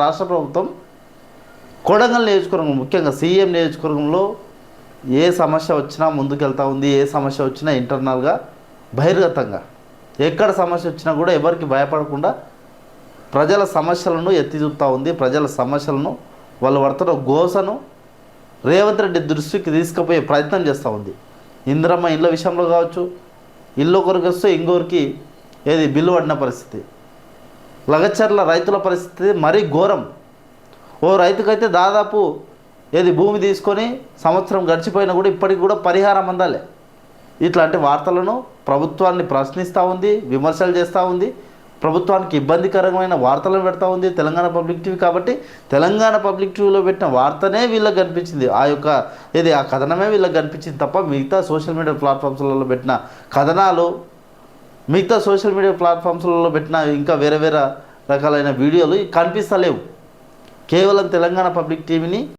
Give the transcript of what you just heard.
రాష్ట్ర ప్రభుత్వం కొడంగల్ నియోజకవర్గం ముఖ్యంగా సీఎం నియోజకవర్గంలో ఏ సమస్య వచ్చినా ముందుకెళ్తా ఉంది ఏ సమస్య వచ్చినా ఇంటర్నల్గా బహిర్గతంగా. ఎక్కడ సమస్య వచ్చినా కూడా ఎవరికి భయపడకుండా ప్రజల సమస్యలను ఎత్తి చూపుతూ ఉంది ప్రజల సమస్యలను వాళ్ళు పడుతున్న గోసను రేవంత్ రెడ్డి దృష్టికి తీసుకుపోయే ప్రయత్నం చేస్తూ ఉంది. ఇందిరమ్మ ఇళ్ళ విషయంలో కావచ్చు ఇల్లు ఒకరికి వస్తే ఇంకొకరికి ఏది బిల్లు పడిన పరిస్థితి. లగచర్ల రైతుల పరిస్థితి మరీ ఘోరం. ఓ రైతుకైతే దాదాపు ఏది భూమి తీసుకొని సంవత్సరం గడిచిపోయినా కూడా ఇప్పటికి కూడా పరిహారం అందాలి. ఇట్లాంటి వార్తలను ప్రభుత్వాన్ని ప్రశ్నిస్తూ ఉంది విమర్శలు చేస్తూ ఉంది ప్రభుత్వానికి ఇబ్బందికరమైన వార్తలను పెడతా ఉంది తెలంగాణ పబ్లిక్ టీవీ కాబట్టి తెలంగాణ పబ్లిక్ టీవీలో పెట్టిన వార్తనే వీళ్ళకి కనిపించింది. ఆ యొక్క ఏది ఆ కథనమే వీళ్ళకి కనిపించింది తప్ప మిగతా సోషల్ మీడియా ప్లాట్ఫామ్స్లలో పెట్టిన కథనాలు మిగతా సోషల్ మీడియా ప్లాట్ఫామ్స్లలో పెట్టిన ఇంకా వేరే వేరే రకాలైన వీడియోలు కనిపిస్తలేవు. కేవలం తెలంగాణ పబ్లిక్ టీవీని